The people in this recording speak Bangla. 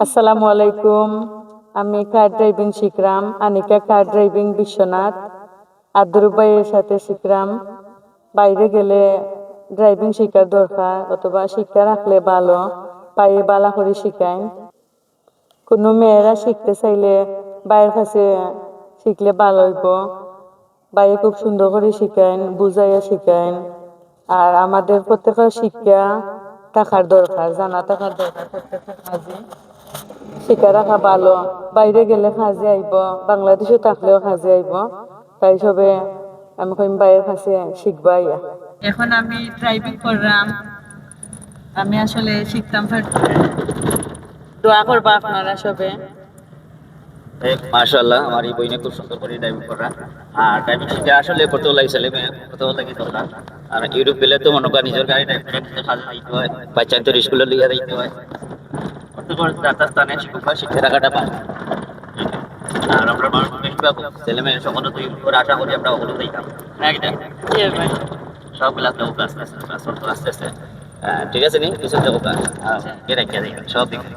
আসসালামু আলাইকুম। আমি car driving শিখরাম? Anika car driving Biswanath. আদরু ভাইয়ের সাথে শিখরাম। বাইরে গেলে ড্রাইভিং শেখার দরকার অথবা শিক্ষা রাখলে ভালো, পায়ে বালা করে শিখায়। কোনো মেয়েরা শিখতে চাইলে বাইরের কাছে শিখলে ভালো হইব। বাইরে খুব সুন্দর করে শিখায়, বুঝাইয়া শিখায়। আর আমাদের প্রত্যেকের শিক্ষা থাকার দরকার, জানা থাকার দরকার প্রত্যেকের। শিখা রাখা ভালো। বাইরে গেলে কাজে আইব বাংলাদেশে থাকলেও কাজে আইব। তাই সবে আমি কইম বাইরের কাছে শিখবা ইয়া। এখন আমি ড্রাইভিং করলাম। আমি আসলে শিখতাম দোয়া করবা আপনারা সবে। মাশাআল্লাহ আমার এই বইনে খুব সুন্দর করে ড্রাইভিং করা। আর ড্রাইভিং শিখে আসলে কত লাগে ছেলে মেয়ে কত লাগে দরকার আর ইউরোপ গেলে তো মনে করেন নিজের গাড়ি ড্রাইভ করে নিজে কাজে দিতে হয় বাচ্চা তো স্কুলে লিয়ে দিতে হয়। প্রত্যেক যাতায়াত স্থানে শিক্ষকরা শিক্ষা রাখাটা পায় আর আমরা মানুষ বেশিরভাগ ছেলে মেয়ে সকলে তো করে আশা করি আমরা ওগুলো না এটা সব ক্লাস দেবো ক্লাস ক্লাস ক্লাস আস্তে আস্তে ঠিক আছে নি? কিছু দেবো ক্লাস কে রাখিয়া দিই সব দিকে